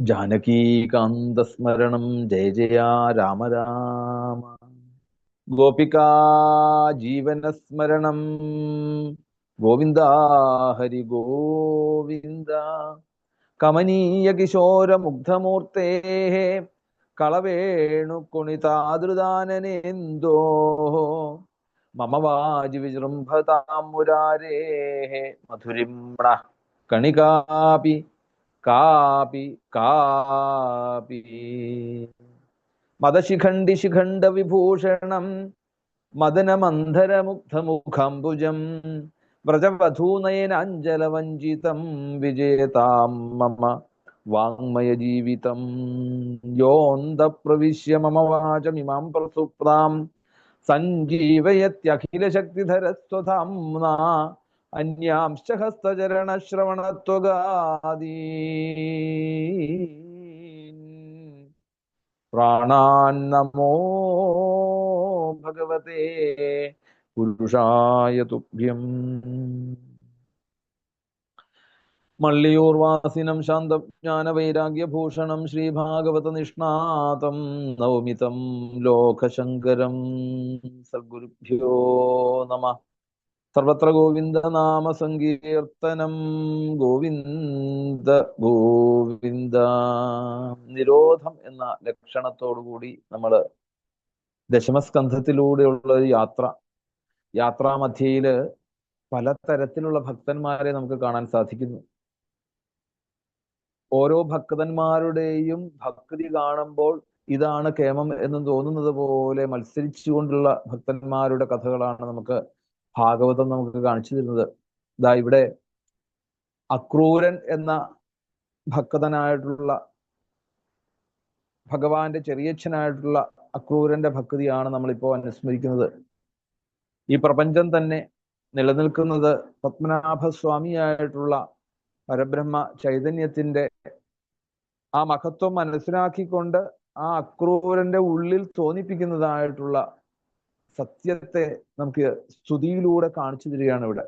ജാനകീകാന്തസ്മരണം. ജയ ജയ രാമ രാമ. ഗോപികാ ജീവനസ്മരണം. ഗോവിന്ദ ഹരി ഗോവിന്ദ. കമനീയ കിശോര മുഗ്ധമൂർത്തേ. കളവേണു കുണിതാദൃദാനനേന്തോ മമ വാജി വിജൃംഭതാം മുരാരേ. മധുരിംണ കണികാപി. കാപി കാപി. മദശിഖണ്ഡി ശിഖണ്ഡ വിഭൂഷണം മദനമന്ധരമുഗ്ധമുഖാംബുജം വ്രജവധൂനയനാഞ്ജലവഞ്ചിതം വിജേതാം മമ വാങ്മയജീവിതം. യോന്ത പ്രവിശ്യ മമ വാചമിമാം പ്രസുപ്താം സഞ്ജീവയത്യഖിലശക്തിധരസ്വധാംനാ അന്യാംശ ഹസ്തചരണശ്രവണത്വഗാദീ പ്രാണാൻ നമോ ഭഗവതേ പുരുഷായ തുഭ്യം. മള്ളിയൂർവാസിനം ശാന്തജ്ഞാനവൈരാഗ്യഭൂഷണം ശ്രീഭാഗവത നിഷ്ണാതം നൗമിതം ലോകശങ്കരം. സദ്ഗുരുഭ്യോ നമ. സർവത്ര ഗോവിന്ദ നാമ സങ്കീർത്തനം ഗോവിന്ദ ഗോവിന്ദ. നിരോധം എന്ന ലക്ഷണത്തോടുകൂടി നമ്മൾ ദശമസ്കന്ധത്തിലൂടെയുള്ള യാത്ര യാത്രാമധ്യയിൽ പലതരത്തിലുള്ള ഭക്തന്മാരെ നമുക്ക് കാണാൻ സാധിക്കുന്നു. ഓരോ ഭക്തന്മാരുടെയും ഭക്തി കാണുമ്പോൾ ഇതാണ് കേമം എന്ന് തോന്നുന്നത് പോലെ മത്സരിച്ചുകൊണ്ടുള്ള ഭക്തന്മാരുടെ കഥകളാണ് നമുക്ക് ഭാഗവതം നമുക്ക് കാണിച്ചു തരുന്നത്. ഇതാ ഇവിടെ അക്രൂരൻ എന്ന ഭക്തനായിട്ടുള്ള ഭഗവാന്റെ ചെറിയച്ഛനായിട്ടുള്ള അക്രൂരന്റെ ഭക്തിയാണ് നമ്മളിപ്പോ അനുസ്മരിക്കുന്നത്. ഈ പ്രപഞ്ചം തന്നെ നിലനിൽക്കുന്നത് പത്മനാഭസ്വാമിയായിട്ടുള്ള പരബ്രഹ്മ ചൈതന്യത്തിന്റെ ആ മഹത്വം മനസ്സിലാക്കിക്കൊണ്ട് ആ അക്രൂരന്റെ ഉള്ളിൽ തോന്നിപ്പിക്കുന്നതായിട്ടുള്ള സത്യത്തെ നമുക്ക് സ്തുതിയിലൂടെ കാണിച്ചു തരികയാണ് ഇവിടെ.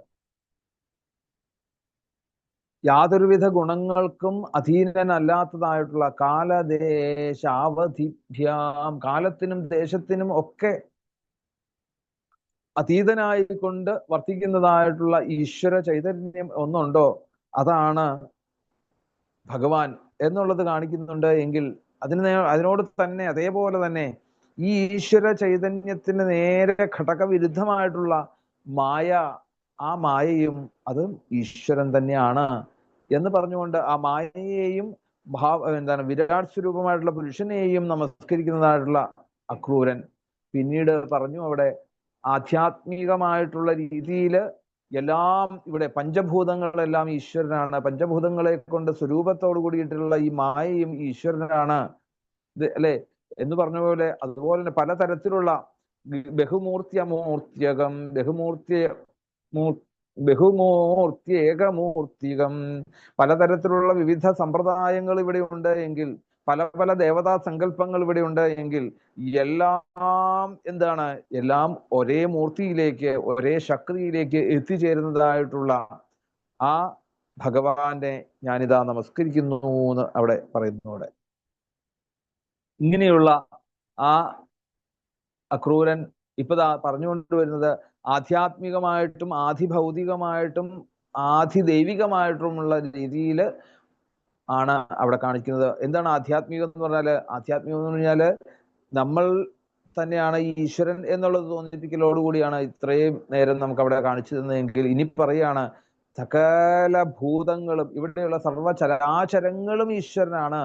യാതൊരുവിധ ഗുണങ്ങൾക്കും അധീനനല്ലാത്തതായിട്ടുള്ള കാലദേശാവധിഭ്യാം കാലത്തിനും ദേശത്തിനും ഒക്കെ അതീതനായിക്കൊണ്ട് വർത്തിക്കുന്നതായിട്ടുള്ള ഈശ്വര ചൈതന്യം ഒന്നുണ്ടോ? അതാണ് ഭഗവാൻ എന്നുള്ളത് കാണിക്കുന്നുണ്ട് എങ്കിൽ അതിന് അതിനോട് തന്നെ അതേപോലെ തന്നെ ഈ ഈശ്വര ചൈതന്യത്തിന് നേരെ ഘടകവിരുദ്ധമായിട്ടുള്ള മായ ആ മായയും അത് ഈശ്വരൻ തന്നെയാണ് എന്ന് പറഞ്ഞുകൊണ്ട് ആ മായയെയും ഭാവ എന്താണ് വിരാട് സ്വരൂപമായിട്ടുള്ള പുരുഷനെയും നമസ്കരിക്കുന്നതായിട്ടുള്ള അക്രൂരൻ. പിന്നീട് പറഞ്ഞു അവിടെ ആധ്യാത്മികമായിട്ടുള്ള രീതിയിൽ എല്ലാം ഇവിടെ പഞ്ചഭൂതങ്ങളെല്ലാം ഈശ്വരനാണ്. പഞ്ചഭൂതങ്ങളെ കൊണ്ട് സ്വരൂപത്തോട് കൂടിയിട്ടുള്ള ഈ മായയും ഈശ്വരനാണ്. അല്ലെ? എന്ന് പറഞ്ഞ പോലെ അതുപോലെ തന്നെ പലതരത്തിലുള്ള ബഹുമൂർത്തിയമൂർത്തിയകം ബഹുമൂർത്തി ബഹുമൂർത്തി ഏകമൂർത്തികം പലതരത്തിലുള്ള വിവിധ സമ്പ്രദായങ്ങൾ ഇവിടെ ഉണ്ട് എങ്കിൽ പല പല ദേവതാ സങ്കല്പങ്ങൾ ഇവിടെ ഉണ്ട് എങ്കിൽ എല്ലാം എന്താണ്? എല്ലാം ഒരേ മൂർത്തിയിലേക്ക് ഒരേ ശക്തിയിലേക്ക് എത്തിച്ചേരുന്നതായിട്ടുള്ള ആ ഭഗവാനെ ഞാനിതാ നമസ്കരിക്കുന്നു എന്ന് അവിടെ പറയുന്നു അവിടെ ഇങ്ങനെയുള്ള ആ അക്രൂരൻ ഇപ്പതാ പറഞ്ഞുകൊണ്ടുവരുന്നത് ആധ്യാത്മികമായിട്ടും ആധിഭൗതികമായിട്ടും ആധിദൈവികമായിട്ടുമുള്ള രീതിയിൽ ആണ് അവിടെ കാണിക്കുന്നത്. എന്താണ് ആധ്യാത്മികം എന്ന് പറഞ്ഞാൽ? ആധ്യാത്മികം എന്ന് പറഞ്ഞാൽ നമ്മൾ തന്നെയാണ് ഈശ്വരൻ എന്നുള്ളത് തോന്നിപ്പിക്കലോടുകൂടിയാണ് ഇത്രയും നേരം നമുക്ക് അവിടെ കാണിച്ചു തന്നതെങ്കിൽ ഇനി പറയാണ് സകല ഭൂതങ്ങളും ഇവിടെയുള്ള സർവ ചരാചരങ്ങളും ഈശ്വരനാണ്.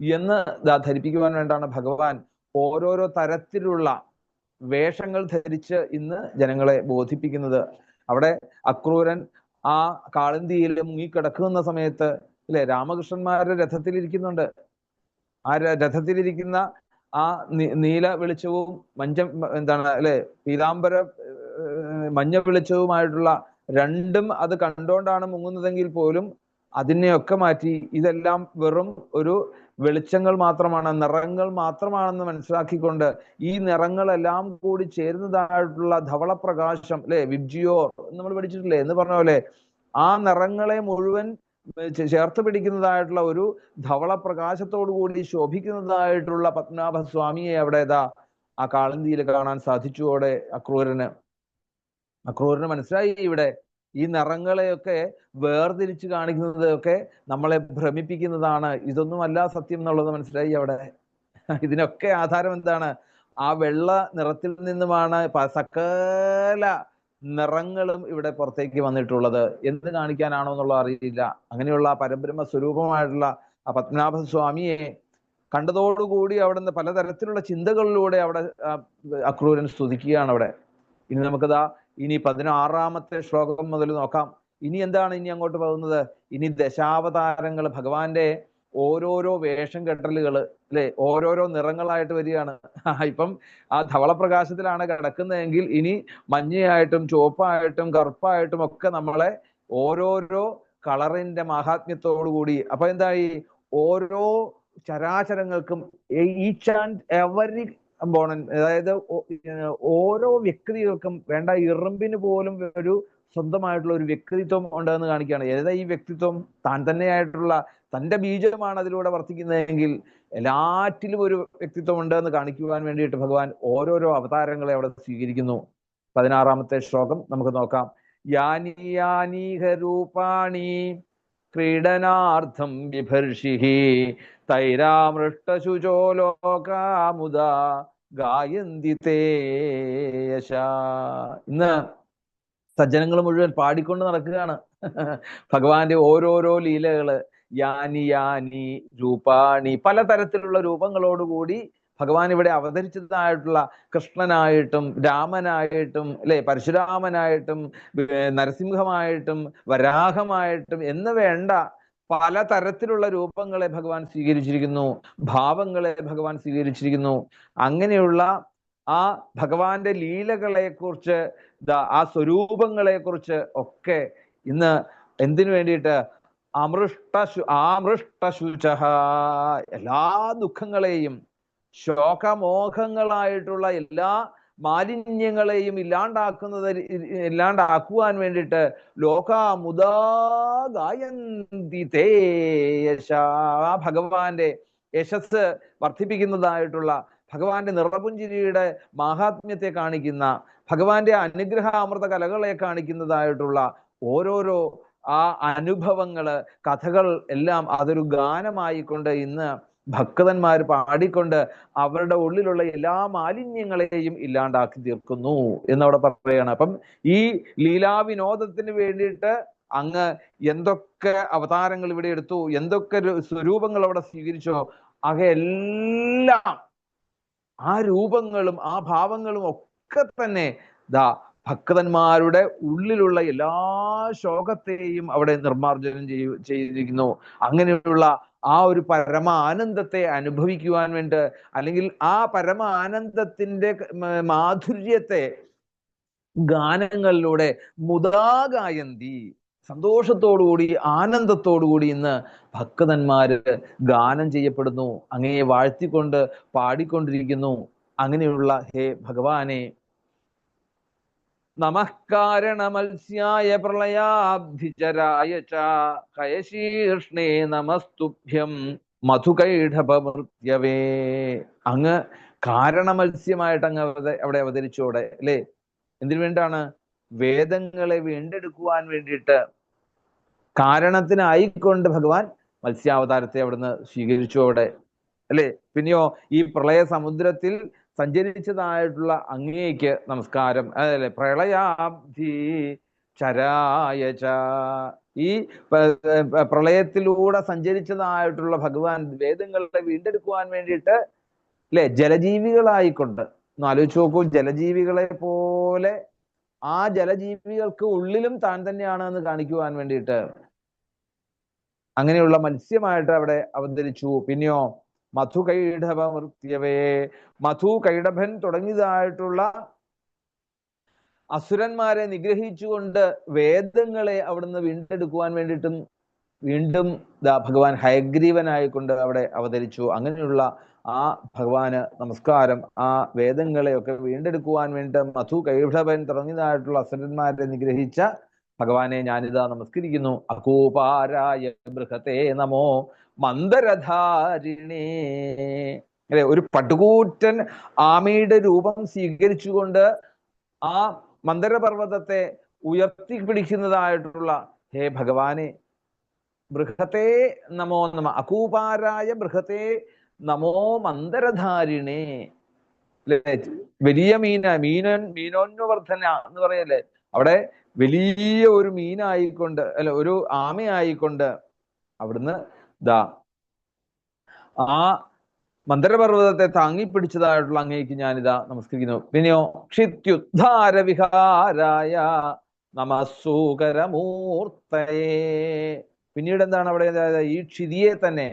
എന്ന് ധരിപ്പിക്കുവാൻ വേണ്ടാണ് ഭഗവാൻ. ഓരോരോ തരത്തിലുള്ള വേഷങ്ങൾ ധരിച്ച് ഇന്ന് ജനങ്ങളെ ബോധിപ്പിക്കുന്നത്. അവിടെ അക്രൂരൻ ആ കാളന്തിയിൽ മുങ്ങിക്കിടക്കുന്ന സമയത്ത് അല്ലെ രാമകൃഷ്ണന്മാരുടെ രഥത്തിൽ ഇരിക്കുന്നുണ്ട് ആ രഥത്തിലിരിക്കുന്ന ആ നീല വെളിച്ചവും മഞ്ഞ എന്താണ് അല്ലെ പീതാംബര മഞ്ഞ വെളിച്ചവുമായിട്ടുള്ള രണ്ടും അത് കണ്ടുകൊണ്ടാണ് മുങ്ങുന്നതെങ്കിൽ പോലും അതിനെയൊക്കെ മാറ്റി ഇതെല്ലാം വെറും ഒരു വെളിച്ചങ്ങൾ മാത്രമാണ് നിറങ്ങൾ മാത്രമാണെന്ന് മനസ്സിലാക്കിക്കൊണ്ട് ഈ നിറങ്ങളെല്ലാം കൂടി ചേരുന്നതായിട്ടുള്ള ധവളപ്രകാശം അല്ലെ? വിബ്ജിയോർ നമ്മൾ പഠിച്ചിട്ടില്ലേ? എന്ന് പറഞ്ഞ പോലെ ആ നിറങ്ങളെ മുഴുവൻ ചേർത്ത് പിടിക്കുന്നതായിട്ടുള്ള ഒരു ധവള പ്രകാശത്തോടു കൂടി ശോഭിക്കുന്നതായിട്ടുള്ള പത്മനാഭ സ്വാമിയെ അവിടെ ഇതാ ആ കാളന്തിയിൽ കാണാൻ സാധിച്ചു അവിടെ അക്രൂരന്. അക്രൂരന് മനസ്സിലായി ഇവിടെ? ഈ നിറങ്ങളെയൊക്കെ വേർതിരിച്ച് കാണിക്കുന്നതൊക്കെ നമ്മളെ ഭ്രമിപ്പിക്കുന്നതാണ്. ഇതൊന്നുമല്ല സത്യം എന്നുള്ളത് മനസ്സിലായി അവിടെ? ഇതിനൊക്കെ ആധാരം എന്താണ്? ആ വെള്ള നിറത്തിൽ നിന്നുമാണ് സകല നിറങ്ങളും ഇവിടെ പുറത്തേക്ക് വന്നിട്ടുള്ളത്. എന്ത് കാണിക്കാനാണോ എന്നുള്ള അറിയില്ല. അങ്ങനെയുള്ള പരബ്രഹ്മ സ്വരൂപമായിട്ടുള്ള ആ പത്മനാഭ സ്വാമിയെ കണ്ടതോടുകൂടി അവിടെ നിന്ന് പലതരത്തിലുള്ള ചിന്തകളിലൂടെ അവിടെ അക്രൂരൻ സ്തുതിക്കുകയാണ് അവിടെ. ഇനി നമുക്കതാ ഇനി പതിനാറാമത്തെ ശ്ലോകം മുതൽ നോക്കാം. ഇനി എന്താണ് ഇനി അങ്ങോട്ട് പോകുന്നത്? ഇനി ദശാവതാരങ്ങൾ ഭഗവാന്റെ ഓരോരോ വേഷം കെട്ടലുകൾ അല്ലെ? ഓരോരോ നിറങ്ങളായിട്ട് വരികയാണ്. ഇപ്പം ആ ധവളപ്രകാശത്തിലാണ് കിടക്കുന്നതെങ്കിൽ ഇനി മഞ്ഞയായിട്ടും ചുവപ്പായിട്ടും കറുപ്പായിട്ടും ഒക്കെ നമ്മളെ ഓരോരോ കളറിന്റെ മഹാത്മ്യത്തോടു കൂടി. അപ്പൊ എന്തായി? ഓരോ ചരാചരങ്ങൾക്കും ഈച്ച് ആൻഡ് എവരി കമ്പോണൻ അതായത് ഓരോ വ്യക്തികൾക്കും വേണ്ട ഇറമ്പിന് പോലും ഒരു സ്വന്തമായിട്ടുള്ള ഒരു വ്യക്തിത്വം ഉണ്ടെന്ന് കാണിക്കുകയാണ്. ഏതാ ഈ വ്യക്തിത്വം? താൻ തന്നെയായിട്ടുള്ള തന്റെ ബീജമാണ് അതിലൂടെ വർത്തിക്കുന്നതെങ്കിൽ എല്ലാറ്റിലും ഒരു വ്യക്തിത്വം ഉണ്ട് എന്ന് കാണിക്കുവാൻ വേണ്ടിയിട്ട് ഭഗവാൻ ഓരോരോ അവതാരങ്ങളെ അവിടെ സ്വീകരിക്കുന്നു. പതിനാറാമത്തെ ശ്ലോകം നമുക്ക് നോക്കാം. യാനി യാനീഹ രൂപാണി ക്രീഡനാർത്ഥം വിഭർഷി തൈരാമൃഷ്ടശുചോ ലോകാമുദ ഗായന്തി തേയശ ഇന്ന് സജ്ജനങ്ങൾ മുഴുവൻ പാടിക്കൊണ്ട് നടക്കുകയാണ്. ഭഗവാന്റെ ഓരോരോ ലീലകൾ യാനി യാനി രൂപാണി പലതരത്തിലുള്ള രൂപങ്ങളോടുകൂടി ഭഗവാൻ ഇവിടെ അവതരിച്ചതായിട്ടുള്ള കൃഷ്ണനായിട്ടും രാമനായിട്ടും അല്ലെ പരശുരാമനായിട്ടും നരസിംഹമായിട്ടും വരാഹമായിട്ടും എന്ന് വേണ്ട പല തരത്തിലുള്ള രൂപങ്ങളെ ഭഗവാൻ സ്വീകരിച്ചിരിക്കുന്നു ഭാവങ്ങളെ ഭഗവാൻ സ്വീകരിച്ചിരിക്കുന്നു. അങ്ങനെയുള്ള ആ ഭഗവാന്റെ ലീലകളെ കുറിച്ച് ആ സ്വരൂപങ്ങളെ കുറിച്ച് ഒക്കെ ഇന്ന് എന്തിനു വേണ്ടിയിട്ട്? അമൃഷ്ടശു ആമൃഷ്ടശുച എല്ലാ ദുഃഖങ്ങളെയും ശോകമോഹങ്ങളായിട്ടുള്ള എല്ലാ മാലിന്യങ്ങളെയും ഇല്ലാണ്ടാക്കുന്നത് ഇല്ലാണ്ടാക്കുവാൻ വേണ്ടിയിട്ട് ആ ഭഗവാന്റെ യശസ് വർദ്ധിപ്പിക്കുന്നതായിട്ടുള്ള ഭഗവാന്റെ നിറപുഞ്ചിരിയുടെ മാഹാത്മ്യത്തെ കാണിക്കുന്ന ഭഗവാന്റെ അനുഗ്രഹ അമൃത കലകളെ കാണിക്കുന്നതായിട്ടുള്ള ഓരോരോ ആ അനുഭവങ്ങൾ കഥകൾ എല്ലാം അതൊരു ഗാനമായിക്കൊണ്ട് ഇന്ന് ഭക്തന്മാർ പാടിക്കൊണ്ട് അവരുടെ ഉള്ളിലുള്ള എല്ലാ മാലിന്യങ്ങളെയും ഇല്ലാണ്ടാക്കി തീർക്കുന്നു എന്നവിടെ പറയുകയാണ് അപ്പം ഈ ലീലാവിനോദത്തിന് വേണ്ടിയിട്ട് അങ്ങ് എന്തൊക്കെ അവതാരങ്ങൾ ഇവിടെ എടുത്തു? എന്തൊക്കെ സ്വരൂപങ്ങൾ അവിടെ സ്വീകരിച്ചോ? അകെല്ലാം ആ രൂപങ്ങളും ആ ഭാവങ്ങളും ഒക്കെ തന്നെ ദാ ഭക്തന്മാരുടെ ഉള്ളിലുള്ള എല്ലാ ശോകത്തെയും അവിടെ നിർമാർജനം ചെയ്തിരിക്കുന്നു. അങ്ങനെയുള്ള ആ ഒരു പരമ ആനന്ദത്തെ അനുഭവിക്കുവാൻ വേണ്ടി അല്ലെങ്കിൽ ആ പരമ ആനന്ദത്തിന്റെ മാധുര്യത്തെ ഗാനങ്ങളിലൂടെ മുദാഗായന്തി സന്തോഷത്തോടുകൂടി ആനന്ദത്തോടുകൂടി ഇന്ന് ഭക്തന്മാര് ഗാനം ചെയ്യപ്പെടുന്നു അങ്ങയെ വാഴ്ത്തിക്കൊണ്ട് പാടിക്കൊണ്ടിരിക്കുന്നു. അങ്ങനെയുള്ള ഹേ ഭഗവാനെ നമഃകാരണമത്സ്യായ പ്രളയാബ്ധിചരായ ച കയശീർഷ്ണേ നമസ്തുഭ്യം മധുകൈഢപമൃത്യവേ അങ്ങ് കാരണമത്സ്യമായിട്ട് അങ്ങ് അവിടെ അവതരിച്ചോടെ അല്ലേ? എന്തിനു വേണ്ടാണ് വേദങ്ങളെ വീണ്ടെടുക്കുവാൻ വേണ്ടിയിട്ട് കാരണത്തിനായിക്കൊണ്ട് ഭഗവാൻ മത്സ്യാവതാരത്തെ അവിടുന്ന് സ്വീകരിച്ചു അവിടെ അല്ലേ? പിന്നെയോ ഈ പ്രളയ സമുദ്രത്തിൽ സഞ്ചരിച്ചതായിട്ടുള്ള അങ്ങേക്ക് നമസ്കാരം. അതല്ലേ? പ്രളയാബ്ധി ചരായ ഈ പ്രളയത്തിലൂടെ സഞ്ചരിച്ചതായിട്ടുള്ള ഭഗവാൻ വേദങ്ങളെ വീണ്ടെടുക്കുവാൻ വേണ്ടിയിട്ട് അല്ലെ ജലജീവികളായിക്കൊണ്ട്. ഒന്ന് ആലോചിച്ച് നോക്കൂ. ജലജീവികളെ പോലെ ആ ജലജീവികൾക്ക് ഉള്ളിലും താൻ തന്നെയാണ് എന്ന് കാണിക്കുവാൻ വേണ്ടിയിട്ട് അങ്ങനെയുള്ള മത്സ്യമായിട്ട് അവിടെ അവതരിച്ചു. പിന്നെയോ മധു കൈഡഭ മൃത്യവേ മധു കൈഡഭൻ തുടങ്ങിയതായിട്ടുള്ള അസുരന്മാരെ നിഗ്രഹിച്ചുകൊണ്ട് വേദങ്ങളെ അവിടുന്ന് വീണ്ടെടുക്കുവാൻ വേണ്ടിയിട്ടും വീണ്ടും ഭഗവാൻ ഹയഗ്രീവനായിക്കൊണ്ട് അവിടെ അവതരിച്ചു. അങ്ങനെയുള്ള ആ ഭഗവാന് നമസ്കാരം ആ വേദങ്ങളെയൊക്കെ വീണ്ടെടുക്കുവാൻ വേണ്ടി മധു കൈഷഭൻ തുടങ്ങിയതായിട്ടുള്ള അസുരന്മാരെ നിഗ്രഹിച്ച ഭഗവാനെ ഞാനിതാ നമസ്കരിക്കുന്നു. അകൂപാരായ ബൃഹത്തെ നമോ മന്ദരധാരിണേ. അല്ലെ ഒരു പടുകൂറ്റൻ ആമയുടെ രൂപം സ്വീകരിച്ചുകൊണ്ട് ആ മന്ദരപർവതത്തെ ഉയർത്തി പിടിക്കുന്നതായിട്ടുള്ള ഹേ ഭഗവാനെ ബൃഹത്തെ നമോ നമ അകൂപാരായ ബൃഹത്തെ നമോ മന്ദരധാരിണേ. അല്ലെ വലിയ മീന മീനൻ മീനോന്വർദ്ധന എന്ന് പറയല്ലേ? അവിടെ വലിയ ഒരു മീനായിക്കൊണ്ട് അല്ല ഒരു ആമയായിക്കൊണ്ട് അവിടുന്ന് ദാ ആ മന്ദരപർവതത്തെ താങ്ങിപ്പിടിച്ചതായിട്ടുള്ള അങ്ങേക്ക് ഞാനിതാ നമസ്കരിക്കുന്നു. പിന്നെയോ ക്ഷിത്യുദ്ധാര വിഹാരായ നമസ്സൂകരമൂർത്തയേ. പിന്നീട് എന്താണ് അവിടെ ഈ ക്ഷിതിയെ തന്നെ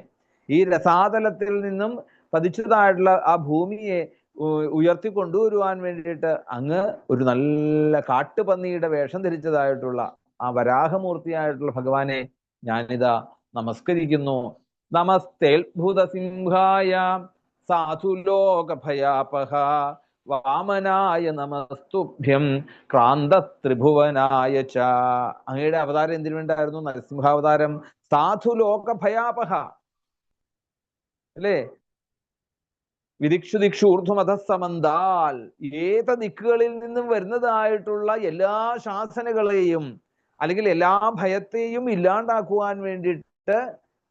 ഈ രസാതലത്തിൽ നിന്നും പതിച്ചതായിട്ടുള്ള ആ ഭൂമിയെ ഉ- ഉയർത്തി കൊണ്ടുവരുവാൻ വേണ്ടിയിട്ട് അങ്ങ് ഒരു നല്ല കാട്ടുപന്നിയുടെ വേഷം ധരിച്ചതായിട്ടുള്ള ആ വരാഹമൂർത്തിയായിട്ടുള്ള ഭഗവാനെ ഞാനിതാ നമസ്കരിക്കുന്നു. നമസ്തേത്ഭുത ഭൂതസിംഹായ സാധുലോകഭയാപഹ വാമനായ നമസ്തുഭ്യം ക്രാന്ത ത്രിഭുവനായ ച. അങ്ങയുടെ അവതാരം എന്തിനു വേണ്ടായിരുന്നു? നരസിംഹാവതാരം സാധുലോകഭയാപഹ അല്ലേ? വിദിക്ഷു ദിക്ഷു ഊർധ്വമതസമന്താൽ ഏത ദിക്കുകളിൽ നിന്നും വരുന്നതായിട്ടുള്ള എല്ലാ ശാസനകളെയും അല്ലെങ്കിൽ എല്ലാ ഭയത്തെയും ഇല്ലാണ്ടാക്കുവാൻ വേണ്ടിയിട്ട്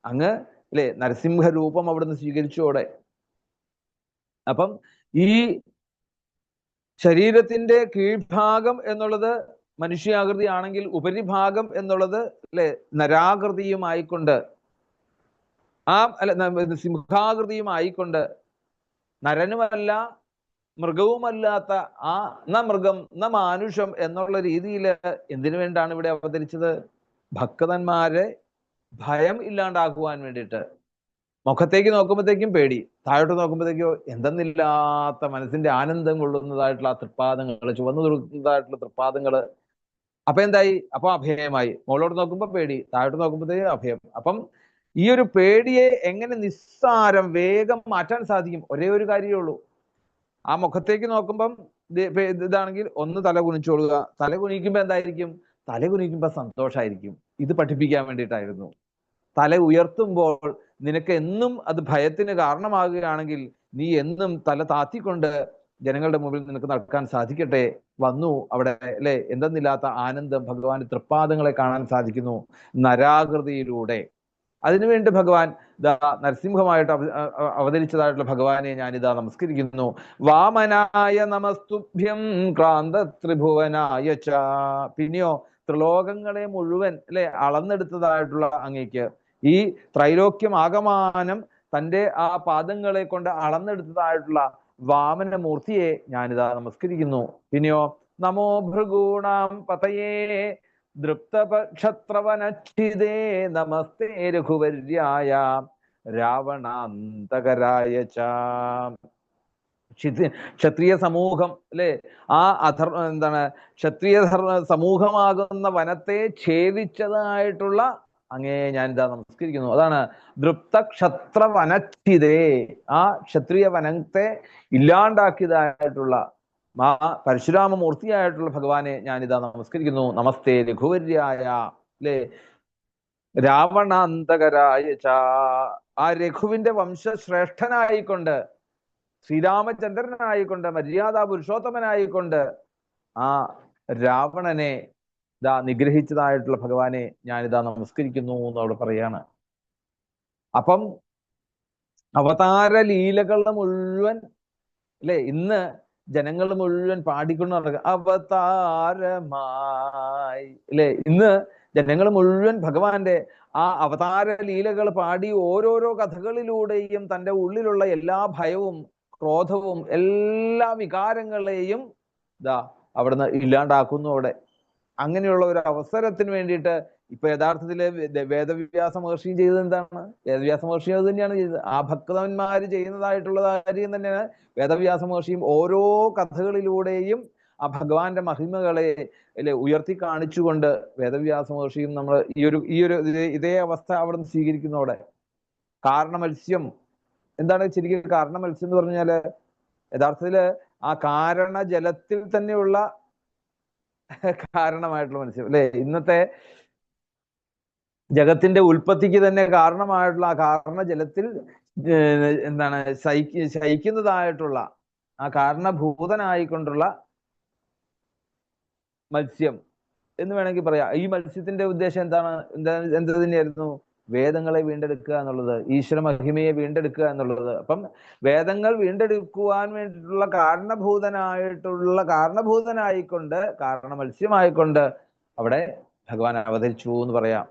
അങ്ങ് അല്ലെ നരസിംഹ രൂപം അവിടുന്ന് സ്വീകരിച്ചോടെ അപ്പം ഈ ശരീരത്തിന്റെ കീഴ്ഭാഗം എന്നുള്ളത് മനുഷ്യാകൃതി ആണെങ്കിൽ ഉപരിഭാഗം എന്നുള്ളത് അല്ലെ നരാകൃതിയുമായിക്കൊണ്ട് ആ അല്ല സിംഹാകൃതിയുമായിക്കൊണ്ട് നരനുമല്ല മൃഗവുമല്ലാത്ത ആ ന മൃഗം ന മാനുഷം എന്നുള്ള രീതിയിൽ എന്തിനു വേണ്ടിയാണ് ഇവിടെ അവതരിച്ചത്? ഭക്തന്മാരെ ഭയം ഇല്ലാണ്ടാക്കുവാൻ വേണ്ടിയിട്ട്. മുഖത്തേക്ക് നോക്കുമ്പോഴത്തേക്കും പേടി. താഴോട്ട് നോക്കുമ്പോഴത്തേക്കോ എന്തെന്നില്ലാത്ത മനസ്സിന്റെ ആനന്ദം കൊള്ളുന്നതായിട്ടുള്ള ആ തൃപ്പാദങ്ങൾ ചുവന്നു തുറക്കുന്നതായിട്ടുള്ള തൃപ്പാദങ്ങൾ അപ്പൊ എന്തായി? അപ്പൊ അഭയമായി. മുകളോട്ട് നോക്കുമ്പോ പേടി താഴോട്ട് നോക്കുമ്പോഴത്തേക്കും അഭയം. അപ്പം ഈ ഒരു പേടിയെ എങ്ങനെ നിസ്സാരം വേഗം മാറ്റാൻ സാധിക്കും? ഒരേ ഒരു കാര്യമേ ഉള്ളൂ. ആ മുഖത്തേക്ക് നോക്കുമ്പം ഇതാണെങ്കിൽ ഒന്ന് തല കുനിച്ചോളുക. തല കുനിക്കുമ്പോ എന്തായിരിക്കും? തല കുനിക്കുമ്പോ സന്തോഷമായിരിക്കും ഇത് പഠിപ്പിക്കാൻ വേണ്ടിയിട്ടായിരുന്നു. തല ഉയർത്തുമ്പോൾ നിനക്ക് എന്നും അത് ഭയത്തിന് കാരണമാകുകയാണെങ്കിൽ നീ എന്നും തല താത്തിക്കൊണ്ട് ജനങ്ങളുടെ മുമ്പിൽ നിനക്ക് നടക്കാൻ സാധിക്കട്ടെ. വന്നു അവിടെ അല്ലെ? എന്തെന്നില്ലാത്ത ആനന്ദം ഭഗവാന്റെ തൃപ്പാദങ്ങളെ കാണാൻ സാധിക്കുന്നു. നരാകൃതിയിലൂടെ. അതിനുവേണ്ടി ഭഗവാൻ നരസിംഹമായിട്ട് അവതരിച്ചതായിട്ടുള്ള ഭഗവാനെ ഞാൻ ഇതാ നമസ്കരിക്കുന്നു. വാമനായ നമസ്തുഭ്യം ക്രാന്ത ത്രിഭുവനായ ച. പിന്നെയോ ത്രിലോകങ്ങളെ മുഴുവൻ അല്ലെ അളന്നെടുത്തതായിട്ടുള്ള അങ്ങേക്ക് ഈ ത്രൈലോക്യം ആകമാനം തന്റെ ആ പാദങ്ങളെ കൊണ്ട് അളന്നെടുത്തതായിട്ടുള്ള വാമന മൂർത്തിയെ ഞാനിതാ നമസ്കരിക്കുന്നു. പിന്നെയോ നമോ ഭൃഗൂണാം പതയേ ദൃപ്തപക്ഷത്രവനച്ഛിതേ നമസ്തേ രഘുവര്യായ രാവണാന്തകരായ ച. ക്ഷത്രിയ സമൂഹം അല്ലെ? ആ അധർ എന്താണ് ക്ഷത്രിയ സമൂഹമാകുന്ന വനത്തെ ഛേദിച്ചതായിട്ടുള്ള അങ്ങേ ഞാൻ ഇതാ നമസ്കരിക്കുന്നു. അതാണ് ദൃപ്ത ആ ക്ഷത്രിയ വനത്തെ ഇല്ലാണ്ടാക്കിയതായിട്ടുള്ള ആ പരശുരാമ മൂർത്തിയായിട്ടുള്ള ഭഗവാനെ ഞാനിതാ നമസ്കരിക്കുന്നു. നമസ്തേ രഘുവര്യായ അല്ലേ രാവണാന്തകരായ ച ആ രഘുവിന്റെ വംശശ്രേഷ്ഠനായിക്കൊണ്ട് ശ്രീരാമചന്ദ്രനായിക്കൊണ്ട് മര്യാദ പുരുഷോത്തമനായിക്കൊണ്ട് ആ രാവണനെ ഇതാ നിഗ്രഹിച്ചതായിട്ടുള്ള ഭഗവാനെ ഞാനിതാ നമസ്കരിക്കുന്നു എന്ന് അവിടെ പറയാണ്. അപ്പം അവതാര ലീലകളുടെ മുഴുവൻ അല്ലെ ഇന്ന് ജനങ്ങൾ മുഴുവൻ പാടിക്കൊണ്ട് നടക്കുക അവതാരമായി. അല്ലെ ഇന്ന് ജനങ്ങൾ മുഴുവൻ ഭഗവാന്റെ ആ അവതാര ലീലകൾ പാടി ഓരോരോ കഥകളിലൂടെയും തന്റെ ഉള്ളിലുള്ള എല്ലാ ഭയവും ക്രോധവും എല്ലാ വികാരങ്ങളെയും ഇതാ അവിടുന്ന് ഇല്ലാണ്ടാക്കുന്നു അവിടെ. അങ്ങനെയുള്ള ഒരു അവസരത്തിന് വേണ്ടിയിട്ട് ഇപ്പൊ യഥാർത്ഥത്തിൽ വേദവ്യാസ മഹർഷിയും ചെയ്തത് എന്താണ്? വേദവ്യാസ മഹർഷിയും അത് തന്നെയാണ് ചെയ്തത്. ആ ഭക്തന്മാര് ചെയ്യുന്നതായിട്ടുള്ള കാര്യം തന്നെയാണ് വേദവ്യാസ മഹർഷിയും ഓരോ കഥകളിലൂടെയും ആ ഭഗവാന്റെ മഹിമകളെ അല്ലെ ഉയർത്തി കാണിച്ചുകൊണ്ട് വേദവ്യാസ മഹർഷിയും നമ്മൾ ഈ ഒരു ഈ ഒരു ഇതേ- അവസ്ഥ അവിടെ നിന്ന് സ്വീകരിക്കുന്നതോടെ. കാരണ മത്സ്യം എന്താണ് ശരിക്കും കാരണ മത്സ്യം എന്ന് പറഞ്ഞാൽ യഥാർത്ഥത്തിൽ ആ കാരണ ജലത്തിൽ തന്നെയുള്ള കാരണമായിട്ടുള്ള മത്സ്യം. അല്ലെ? ഇന്നത്തെ ജഗത്തിന്റെ ഉൽപ്പത്തിക്ക് തന്നെ കാരണമായിട്ടുള്ള ആ കാരണജലത്തിൽ എന്താണ് ശയിക്ക ശയിക്കുന്നതായിട്ടുള്ള ആ കാരണഭൂതനായിക്കൊണ്ടുള്ള മത്സ്യം എന്ന് വേണമെങ്കിൽ പറയാം. ഈ മത്സ്യത്തിന്റെ ഉദ്ദേശം എന്താണ്? എന്താ എന്ത് തന്നെയായിരുന്നു? വേദങ്ങളെ വീണ്ടെടുക്കുക എന്നുള്ളത് ഈശ്വര മഹിമയെ വീണ്ടെടുക്കുക എന്നുള്ളത്. അപ്പം വേദങ്ങൾ വീണ്ടെടുക്കുവാൻ വേണ്ടിയിട്ടുള്ള കാരണഭൂതനായിട്ടുള്ള കാരണഭൂതനായിക്കൊണ്ട് കാരണ മത്സ്യമായിക്കൊണ്ട് അവിടെ ഭഗവാൻ അവതരിച്ചു എന്ന് പറയാം.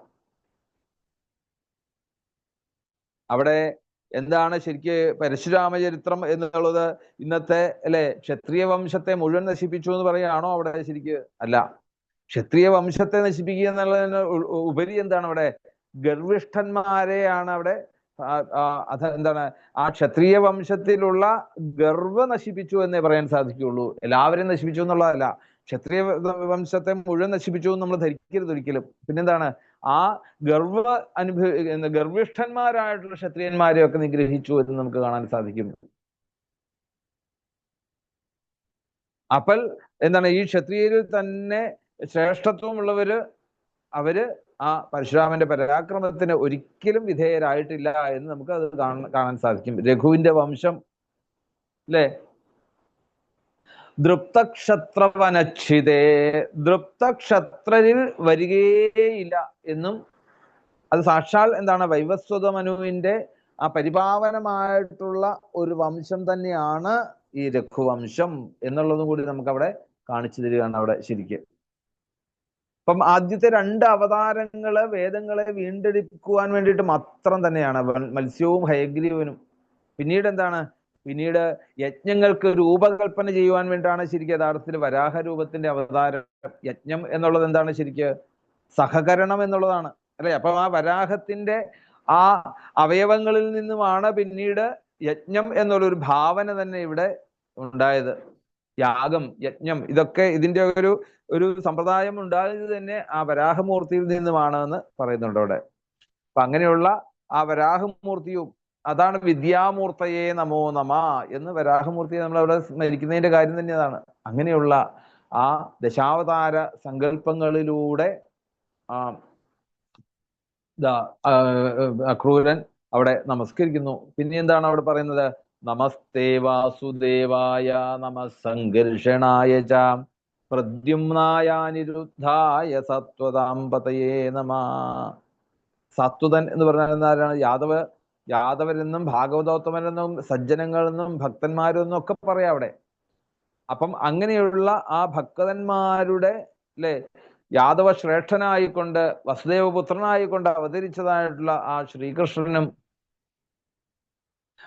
അവിടെ എന്താണ് ശരിക്ക് പരശുരാമ ചരിത്രം എന്നുള്ളത് ഇന്നത്തെ അല്ലെ ക്ഷത്രിയ വംശത്തെ മുഴുവൻ നശിപ്പിച്ചു എന്ന് പറയുകയാണോ അവിടെ ശരിക്ക്? അല്ല. ക്ഷത്രിയ വംശത്തെ നശിപ്പിക്കുക എന്നുള്ളതിന് ഉപരി എന്താണ് അവിടെ? ഗർവിഷ്ഠന്മാരെയാണ് അവിടെ അത് എന്താണ്? ആ ക്ഷത്രിയ വംശത്തിലുള്ള ഗർവ നശിപ്പിച്ചു എന്നേ പറയാൻ സാധിക്കുകയുള്ളൂ. എല്ലാവരെയും നശിപ്പിച്ചു എന്നുള്ളതല്ല. ക്ഷത്രിയ വംശത്തെ മുഴുവൻ നശിപ്പിച്ചു എന്ന് നമ്മൾ ധരിക്കരുത് ഒരിക്കലും. പിന്നെന്താണ്? ആ ഗർവ അനുഭവ ഗർവിഷ്ഠന്മാരായിട്ടുള്ള ക്ഷത്രിയന്മാരെയൊക്കെ നിഗ്രഹിച്ചു എന്ന് നമുക്ക് കാണാൻ സാധിക്കും. അപ്പോൾ എന്താണ് ഈ ക്ഷത്രിയരിൽ തന്നെ ശ്രേഷ്ഠത്വമുള്ളവര് അവർ ആ പരശുരാമന്റെ പരാക്രമത്തിന് ഒരിക്കലും വിധേയരായിട്ടില്ല എന്ന് നമുക്ക് അത് കാണാൻ സാധിക്കും. രഘുവിന്റെ വംശം അല്ലെ? ദൃപ്തക്ഷത്രവനച്ഛിതേ ദൃപ്തക്ഷത്രരിൽ വരികയേയില്ല എന്നും അത് സാക്ഷാൽ എന്താണ് വൈവസ്വത മനുവിന്റെ ആ പരിപാവനമായിട്ടുള്ള ഒരു വംശം തന്നെയാണ് ഈ രഘുവംശം എന്നുള്ളതും കൂടി നമുക്ക് അവിടെ കാണിച്ചു തരികയാണ് അവിടെ ശരിക്ക്. അപ്പം ആദ്യത്തെ രണ്ട് അവതാരങ്ങൾ വേദങ്ങളെ വീണ്ടെടുക്കുവാൻ വേണ്ടിയിട്ട് മാത്രം തന്നെയാണ്. മത്സ്യവും ഹയഗ്രീവനും. പിന്നീട് എന്താണ്? പിന്നീട് യജ്ഞങ്ങൾക്ക് രൂപകൽപ്പന ചെയ്യുവാൻ വേണ്ടിയിട്ടാണ് ശരിക്കും യഥാർത്ഥത്തിൽ വരാഹ രൂപത്തിന്റെ അവതാരം. യജ്ഞം എന്നുള്ളത് എന്താണ് ശരിക്ക്? സഹകരണം എന്നുള്ളതാണ്. അല്ലെ? അപ്പൊ ആ വരാഹത്തിന്റെ ആ അവയവങ്ങളിൽ നിന്നുമാണ് പിന്നീട് യജ്ഞം എന്നുള്ളൊരു ഭാവന തന്നെ ഇവിടെ ഉണ്ടായത്. യാഗം യജ്ഞം ഇതൊക്കെ ഇതിന്റെ ഒരു ഒരു സമ്പ്രദായം ഉണ്ടായത് തന്നെ ആ വരാഹമൂർത്തിയിൽ നിന്നുമാണ് എന്ന് പറയുന്നുണ്ട് അവിടെ. അപ്പൊ അങ്ങനെയുള്ള ആ വരാഹമൂർത്തിയും അതാണ് വിദ്യാമൂർത്തയെ നമോ നമ എന്ന് വരാഹമൂർത്തിയെ നമ്മൾ അവിടെ സ്മരിക്കുന്നതിന്റെ കാര്യം തന്നെയാണ് അങ്ങനെയുള്ള ആ ദശാവതാര സങ്കല്പങ്ങളിലൂടെ ആ അവിടെ നമസ്കരിക്കുന്നു. പിന്നെ എന്താണ് അവിടെ പറയുന്നത്? നമസ്തേ വാസുദേവായ നമ സംഘർഷണായ ച പ്രദ്യുമ്നായ സത്വദാമ്പതയേ സത്വതാമ്പതയേ നമ. സത്വതൻ എന്ന് പറഞ്ഞാൽ എന്താരാണ് യാദവ യാദവരെന്നും ഭാഗവതോത്തമരെന്നും സജ്ജനങ്ങളെന്നും ഭക്തന്മാരെന്നും ഒക്കെ പറയാം അവിടെ. അപ്പം അങ്ങനെയുള്ള ആ ഭക്തന്മാരുടെ അല്ലെ യാദവ ശ്രേഷ്ഠനായിക്കൊണ്ട് വസുദേവപുത്രനായിക്കൊണ്ട് അവതരിച്ചതായിട്ടുള്ള ആ ശ്രീകൃഷ്ണനും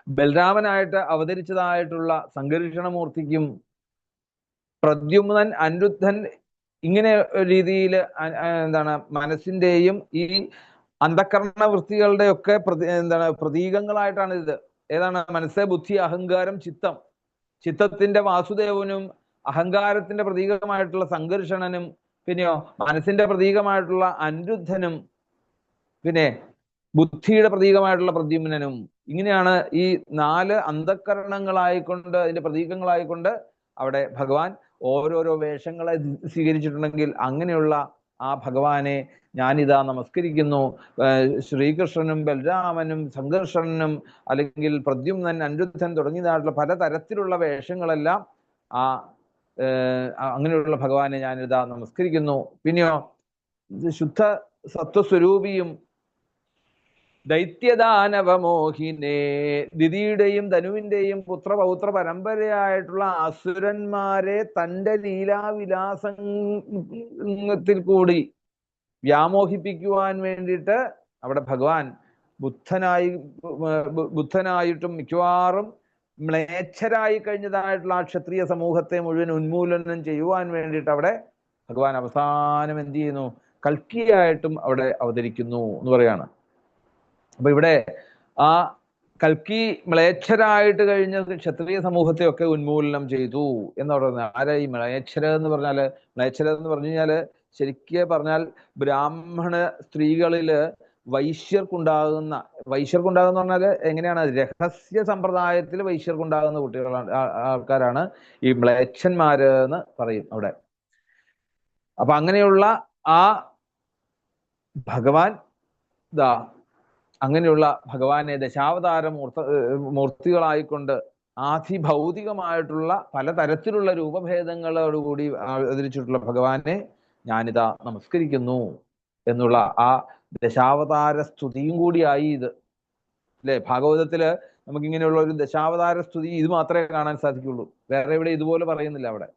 ബലരാമനായിട്ട് അവതരിച്ചതായിട്ടുള്ള സംഘർഷണമൂർത്തിക്കും പ്രദ്യുമ്നൻ അനിരുദ്ധൻ ഇങ്ങനെ രീതിയിൽ എന്താണ് മനസ്സിന്റെയും ഈ അന്ധകരണ വൃത്തികളുടെ ഒക്കെ പ്രതി എന്താണ് പ്രതീകങ്ങളായിട്ടാണ് ഇത്. ഏതാണ്? മനസ്സ് ബുദ്ധി അഹങ്കാരം ചിത്തം. ചിത്തത്തിന്റെ വാസുദേവനും അഹങ്കാരത്തിന്റെ പ്രതീകമായിട്ടുള്ള സംഘർഷണനും പിന്നെയോ മനസ്സിന്റെ പ്രതീകമായിട്ടുള്ള അനിരുദ്ധനും പിന്നെ ബുദ്ധിയുടെ പ്രതീകമായിട്ടുള്ള പ്രദ്യുമ്നനും. ഇങ്ങനെയാണ് ഈ നാല് അന്ധകരണങ്ങളായിക്കൊണ്ട് അതിന്റെ പ്രതീകങ്ങളായിക്കൊണ്ട് അവിടെ ഭഗവാൻ ഓരോരോ വേഷങ്ങളെ സ്വീകരിച്ചിട്ടുണ്ടെങ്കിൽ അങ്ങനെയുള്ള ആ ഭഗവാനെ ഞാനിതാ നമസ്കരിക്കുന്നു. ശ്രീകൃഷ്ണനും ബലരാമനും സംഘർഷണനും അല്ലെങ്കിൽ പ്രദ്യുമ്നൻ അനിരുദ്ധൻ തുടങ്ങിയതായിട്ടുള്ള പലതരത്തിലുള്ള വേഷങ്ങളെല്ലാം ആ അങ്ങനെയുള്ള ഭഗവാനെ ഞാനിതാ നമസ്കരിക്കുന്നു. പിന്നെയോ ശുദ്ധ സത്വസ്വരൂപിയും ദൈത്യദാനവമോഹിനെ ദിതിയുടെയും ധനുവിന്റെയും പുത്രപൗത്ര പരമ്പരയായിട്ടുള്ള അസുരന്മാരെ തന്റെ ലീലാവിലാസത്തിൽ കൂടി വ്യാമോഹിപ്പിക്കുവാൻ വേണ്ടിയിട്ട് അവിടെ ഭഗവാൻ ബുദ്ധനായി ബുദ്ധനായിട്ടും മിക്കവാറും മ്ലേച്ഛരായി കഴിഞ്ഞതായിട്ടുള്ള ആ ക്ഷത്രിയ സമൂഹത്തെ മുഴുവൻ ഉന്മൂലനം ചെയ്യുവാൻ വേണ്ടിയിട്ട് അവിടെ ഭഗവാൻ അവസാനം എന്ത് ചെയ്യുന്നു? കൽക്കിയായിട്ടും അവിടെ അവതരിക്കുന്നു എന്ന് പറയാണ് അപ്പൊ ഇവിടെ ആ കൽക്കി മ്ലേച്ഛരായിട്ട് കഴിഞ്ഞ ക്ഷത്രിയ സമൂഹത്തെ ഒക്കെ ഉന്മൂലനം ചെയ്തു എന്ന് പറയുന്നത്. ആരാ ഈ മ്ലേച്ഛര എന്ന് പറഞ്ഞാൽ? മ്ലേച്ഛര എന്ന് പറഞ്ഞു കഴിഞ്ഞാൽ ശരിക്ക് പറഞ്ഞാൽ ബ്രാഹ്മണ സ്ത്രീകളിൽ വൈശ്യർക്കുണ്ടാകുന്ന വൈശ്യർക്കുണ്ടാകുന്ന പറഞ്ഞാൽ എങ്ങനെയാണ്? രഹസ്യ സമ്പ്രദായത്തിൽ വൈശ്യർക്കുണ്ടാകുന്ന കുട്ടികളാണ് ആൾക്കാരാണ് ഈ മ്ലേച്ഛന്മാര് എന്ന് പറയും അവിടെ. അപ്പൊ അങ്ങനെയുള്ള ആ ഭഗവാൻ ദാ അങ്ങനെയുള്ള ഭഗവാനെ ദശാവതാര മൂർത്ത മൂർത്തികളായിക്കൊണ്ട് ആധിഭൗതികമായിട്ടുള്ള പലതരത്തിലുള്ള രൂപഭേദങ്ങളോടുകൂടി അവതരിച്ചിട്ടുള്ള ഭഗവാനെ ഞാനിതാ നമസ്കരിക്കുന്നു എന്നുള്ള ആ ദശാവതാര സ്തുതിയും കൂടിയായി ഇത്. അല്ലെ ഭാഗവതത്തിൽ നമുക്കിങ്ങനെയുള്ള ഒരു ദശാവതാര സ്തുതി ഇത് മാത്രമേ കാണാൻ സാധിക്കുള്ളൂ. വേറെ എവിടെ ഇതുപോലെ പറയുന്നില്ല അവിടെ.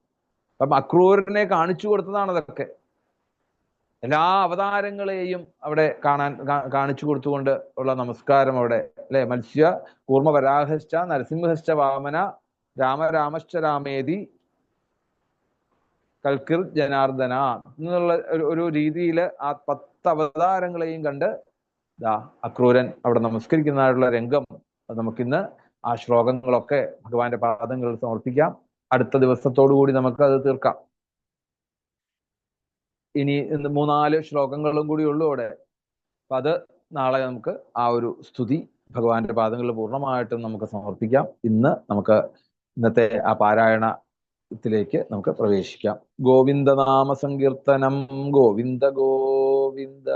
അപ്പം അക്രൂരനെ കാണിച്ചു കൊടുത്തതാണ് അതൊക്കെ. എല്ലാ അവതാരങ്ങളെയും അവിടെ കാണാൻ കാണിച്ചു കൊടുത്തുകൊണ്ട് ഉള്ള നമസ്കാരം അവിടെ. അല്ലെ മത്സ്യ കൂർമ്മ വരാഹശ്ച നരസിംഹശ്ച വാമന രാമരാമശ്ച രാമേതി കൽക്കിർ ജനാർദ്ദന എന്നുള്ള ഒരു രീതിയിൽ ആ പത്ത് അവതാരങ്ങളെയും കണ്ട് ദാ അക്രൂരൻ അവിടെ നമസ്കരിക്കുന്നതായിട്ടുള്ള രംഗം അത് നമുക്കിന്ന് ആ ശ്ലോകങ്ങളൊക്കെ ഭഗവാന്റെ പാദങ്ങളിൽ സമർപ്പിക്കാം. അടുത്ത ദിവസത്തോടു കൂടി നമുക്ക് അത് തീർക്കാം. ഇനി ഇന്ന് മൂന്നാൽ ശ്ലോകങ്ങളും കൂടി ഉള്ളൂ അവിടെ. അപ്പൊ അത് നാളെ നമുക്ക് ആ ഒരു സ്തുതി ഭഗവാന്റെ പാദങ്ങളിൽ പൂർണമായിട്ടും നമുക്ക് സമർപ്പിക്കാം. ഇന്ന് നമുക്ക് ഇന്നത്തെ ആ പാരായണത്തിലേക്ക് നമുക്ക് പ്രവേശിക്കാം. ഗോവിന്ദനാമ സങ്കീർത്തനം ഗോവിന്ദ ഗോവിന്ദ.